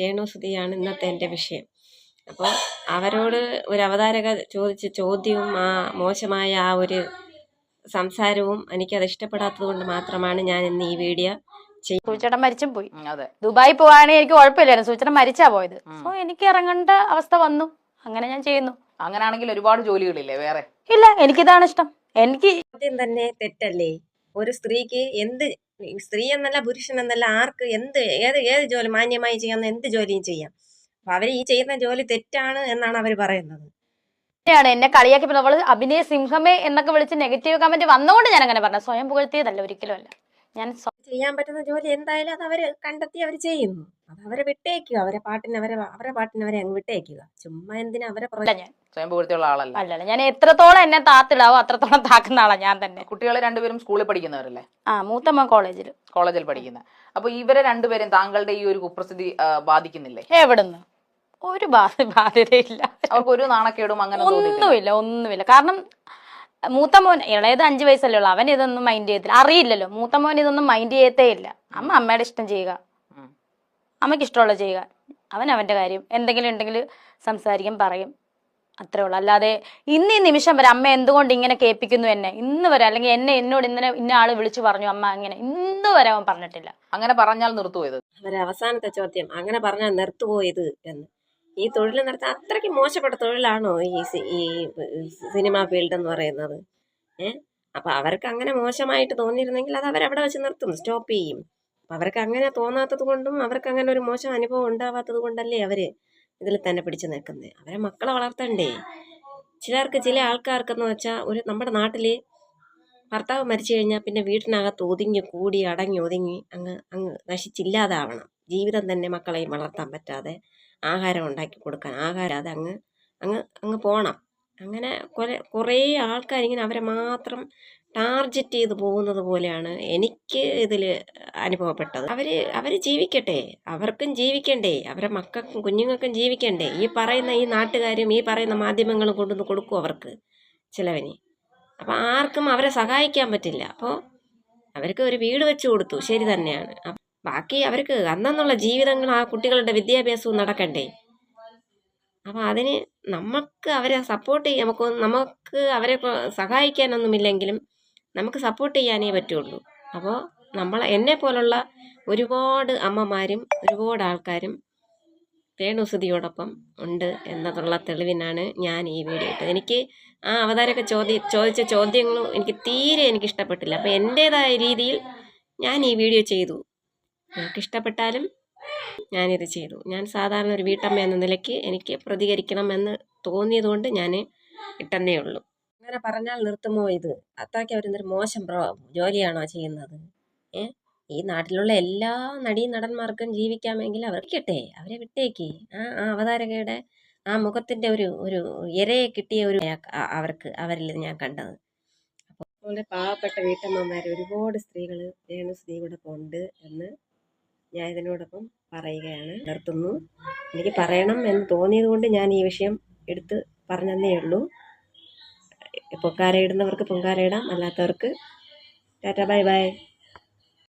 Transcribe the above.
രേണുസുതിയാണ് ഇന്നത്തെ എന്റെ വിഷയം. അപ്പോൾ അവരോട് ഒരു അവതാരക ചോദിച്ച ചോദ്യവും ആ മോശമായ ആ ഒരു സംസാരവും എനിക്കത് ഇഷ്ടപ്പെടാത്തത് കൊണ്ട് മാത്രമാണ് ഞാൻ ഇന്ന് ഈ വീഡിയോ സൂചിച്ചേട്ടൻ മരിച്ചും പോയി. ദുബായി പോവാണെങ്കിൽ എനിക്ക് കുഴപ്പമില്ലായിരുന്നു. സൂചന മരിച്ചാ പോയത്. അപ്പൊ സോ എനിക്ക് ഇറങ്ങേണ്ട അവസ്ഥ വന്നു. അങ്ങനെ ഞാൻ ചെയ്യുന്നു. അങ്ങനെയാണെങ്കിൽ ഒരുപാട് ജോലികളില്ലേ വേറെ? ഇല്ല എനിക്കിതാണ് ഇഷ്ടം. എനിക്ക് ആദ്യം തന്നെ തെറ്റല്ലേ? ഒരു സ്ത്രീക്ക് എന്ത് സ്ത്രീ എന്നല്ല പുരുഷൻ എന്നല്ല ആർക്ക് എന്ത് ഏത് ഏത് ജോലി മാന്യമായി ചെയ്യാവുന്ന എന്ത് ജോലിയും ചെയ്യാം. അപ്പൊ അവർ ഈ ചെയ്യുന്ന ജോലി തെറ്റാണ് എന്നാണ് അവർ പറയുന്നത്. ാണ് എന്നെ കളിയാക്കി അവൾ അഭിനയ സിംഹമേ എന്നൊക്കെ വിളിച്ച് നെഗറ്റീവ് കമന്റ് വന്നുകൊണ്ട് ഞാൻ അങ്ങനെ പറഞ്ഞു സ്വയം പുകഴ്ത്തിയതല്ല ഒരിക്കലും അല്ല. ഞാൻ ചെയ്യാൻ പറ്റുന്ന ജോലി എന്തായാലും അത് അവർ കണ്ടെത്തി അവർ ചെയ്യുന്നു. അത് അവരെ വിട്ടേക്കുക. അവരെ പാട്ടിന് അവരെ അവരെ പാട്ടിന് അവരെ അങ്ങ് വിട്ടേക്കുക. ചുമ്മാ എന്തിനാ അവരെ ഞാൻ സ്വയം പുകഴ്ത്തിയുള്ള ആളല്ല. അല്ലല്ല ഞാൻ എത്രത്തോളം എന്നെ താത്തിടാവോ അത്രത്തോളം താക്കുന്ന ആളാ ഞാൻ തന്നെ. കുട്ടികളെ രണ്ടുപേരും സ്കൂളിൽ പഠിക്കുന്നവരല്ലേ? ആ മൂത്തമ്മ കോളേജിൽ കോളേജിൽ പഠിക്കുന്ന. അപ്പൊ ഇവരെ രണ്ടുപേരും താങ്കളുടെ ഈ ഒരു കുപ്രസിദ്ധി ബാധിക്കുന്നില്ലേ? എവിടുന്ന്? ഒരു ബാധ ബാധ്യതയില്ല. അവർക്ക് ഒരു നാണക്കേടും അങ്ങനെ ഒന്നുമില്ല ഒന്നുമില്ല. കാരണം മൂത്ത മോൻ ഇളയത് അഞ്ചു വയസ്സല്ലേ ഉള്ളൂ. അവൻ ഇതൊന്നും മൈൻഡ് ചെയ്യത്തില്ല. അറിയില്ലല്ലോ. മൂത്ത മോൻ ഇതൊന്നും മൈൻഡ് ചെയ്യത്തേ ഇല്ല. അമ്മ അമ്മയുടെ ഇഷ്ടം ചെയ്യുക. അമ്മയ്ക്ക് ഇഷ്ടമുള്ള ചെയ്യുക. അവൻ അവന്റെ കാര്യം എന്തെങ്കിലും ഉണ്ടെങ്കിൽ സംസാരിക്കും പറയും. അത്രേ ഉള്ളൂ. അല്ലാതെ ഇന്ന് ഈ നിമിഷം വരെ അമ്മ എന്തുകൊണ്ട് ഇങ്ങനെ കേൾപ്പിക്കുന്നു എന്നെ? ഇന്ന് വരെ അല്ലെങ്കിൽ എന്നെ എന്നോട് ഇന്നലെ ഇന്ന ആൾ വിളിച്ചു പറഞ്ഞു അമ്മ അങ്ങനെ. ഇന്ന് വരെ അവൻ പറഞ്ഞിട്ടില്ല. അങ്ങനെ പറഞ്ഞാൽ നിർത്തുപോയത് അവരെ അവസാനത്തെ ചോദ്യം അങ്ങനെ പറഞ്ഞാൽ നിർത്തുപോയത് എന്ന്? ഈ തൊഴിൽ നടത്താൻ അത്രയ്ക്ക് മോശപ്പെട്ട തൊഴിലാണോ ഈ ഈ സിനിമ ഫീൽഡ് എന്ന് പറയുന്നത്? ഏഹ് അപ്പൊ അവർക്ക് അങ്ങനെ മോശമായിട്ട് തോന്നിയിരുന്നെങ്കിൽ അത് അവരവിടെ വെച്ച് നിർത്തും സ്റ്റോപ്പ് ചെയ്യും. അപ്പൊ അവർക്ക് അങ്ങനെ തോന്നാത്തത് കൊണ്ടും അവർക്ക് അങ്ങനെ ഒരു മോശം അനുഭവം ഉണ്ടാവാത്തത് കൊണ്ടല്ലേ അവർ ഇതിൽ തന്നെ പിടിച്ചു നിൽക്കുന്നത് അവരെ മക്കളെ വളർത്തണ്ടേ? ചിലർക്ക് ചില ആൾക്കാർക്കെന്ന് വെച്ചാൽ ഒരു നമ്മുടെ നാട്ടിൽ ഭർത്താവ് മരിച്ചു കഴിഞ്ഞാൽ പിന്നെ വീട്ടിനകത്ത് ഒതുങ്ങി കൂടി അടങ്ങി ഒതുങ്ങി അങ്ങ് അങ്ങ് നശിച്ചില്ലാതാവണം. ജീവിതം തന്നെ മക്കളെയും വളർത്താൻ പറ്റാതെ ആഹാരം ഉണ്ടാക്കി കൊടുക്കാൻ ആഹാരം അത് അങ്ങ് അങ്ങ് അങ്ങ് പോകണം അങ്ങനെ കുറെ കുറേ ആൾക്കാരിങ്ങനെ അവരെ മാത്രം ടാർജറ്റ് ചെയ്ത് പോകുന്നത് പോലെയാണ് എനിക്ക് ഇതിൽ അനുഭവപ്പെട്ടത്. അവർ അവർ ജീവിക്കട്ടെ അവർക്കും ജീവിക്കണ്ടേ അവരെ മക്കൾക്കും കുഞ്ഞുങ്ങൾക്കും ജീവിക്കണ്ടേ. ഈ പറയുന്ന ഈ നാട്ടുകാരും ഈ പറയുന്ന മാധ്യമങ്ങളും കൊണ്ടുവന്ന് കൊടുക്കും അവർക്ക് ചിലവിന്. അപ്പോൾ ആർക്കും അവരെ സഹായിക്കാൻ പറ്റില്ല. അപ്പോൾ അവർക്ക് ഒരു വീട് വെച്ച് കൊടുത്തു. ശരി തന്നെയാണ്. ബാക്കി അവർക്ക് അന്നെന്നുള്ള ജീവിതങ്ങൾ ആ കുട്ടികളുടെ വിദ്യാഭ്യാസവും നടക്കണ്ടേ? അപ്പം അതിന് നമുക്ക് അവരെ സപ്പോർട്ട് ചെയ്യാൻ നമുക്ക് നമുക്ക് അവരെ സഹായിക്കാനൊന്നുമില്ലെങ്കിലും നമുക്ക് സപ്പോർട്ട് ചെയ്യാനേ പറ്റുള്ളൂ. അപ്പോൾ നമ്മൾ എന്നെ പോലുള്ള ഒരുപാട് അമ്മമാരും ഒരുപാട് ആൾക്കാരും രേണുസുതിയോടൊപ്പം ഉണ്ട് എന്നതുള്ള തെളിവിനാണ് ഞാൻ ഈ വീഡിയോ ഇട്ടത്. എനിക്ക് ആ അവതാരക ചോദ്യ ചോദിച്ച ചോദ്യങ്ങളും എനിക്ക് തീരെ എനിക്ക് ഇഷ്ടപ്പെട്ടില്ല. അപ്പോൾ എന്റേതായ രീതിയിൽ ഞാൻ ഈ വീഡിയോ ചെയ്തു. എനിക്ക് ഇഷ്ടപ്പെട്ടാലും ഞാനിത് ചെയ്തു. ഞാൻ സാധാരണ ഒരു വീട്ടമ്മ എന്ന നിലയ്ക്ക് എനിക്ക് പ്രതികരിക്കണം എന്ന് തോന്നിയതുകൊണ്ട് ഞാൻ ഇട്ടെന്നേ ഉള്ളൂ. അങ്ങനെ പറഞ്ഞാൽ നിർത്തുമോ ഇത്? അത്രയ്ക്ക് അവരെന്തൊരു മോശം ജോലിയാണോ ചെയ്യുന്നത്? ഏ? ഈ നാട്ടിലുള്ള എല്ലാ നടീ നടന്മാർക്കും ജീവിക്കാമെങ്കിൽ അവർ കിട്ടേ അവരെ വിട്ടേക്ക്. ആ ആ അവതാരകയുടെ ആ മുഖത്തിന്റെ ഒരു ഒരു ഇരയെ കിട്ടിയ ഒരു അവർക്ക് അവരിൽ ഞാൻ കണ്ടത്. അപ്പോൾ പാവപ്പെട്ട വീട്ടമ്മമാർ ഒരുപാട് സ്ത്രീകൾ രേണുസ്ത്രീയോടൊപ്പം ഉണ്ട് എന്ന് ഞാൻ ഇതിനോടൊപ്പം പറയുകയാണ്. നിർത്തുന്നു. എനിക്ക് പറയണം എന്ന് തോന്നിയത് കൊണ്ട് ഞാൻ ഈ വിഷയം എടുത്ത് പറഞ്ഞതേ ഉള്ളൂ. പൊങ്കാല ഇടുന്നവർക്ക് ഇടാം അല്ലാത്തവർക്ക് ടാറ്റ ബൈ ബൈ.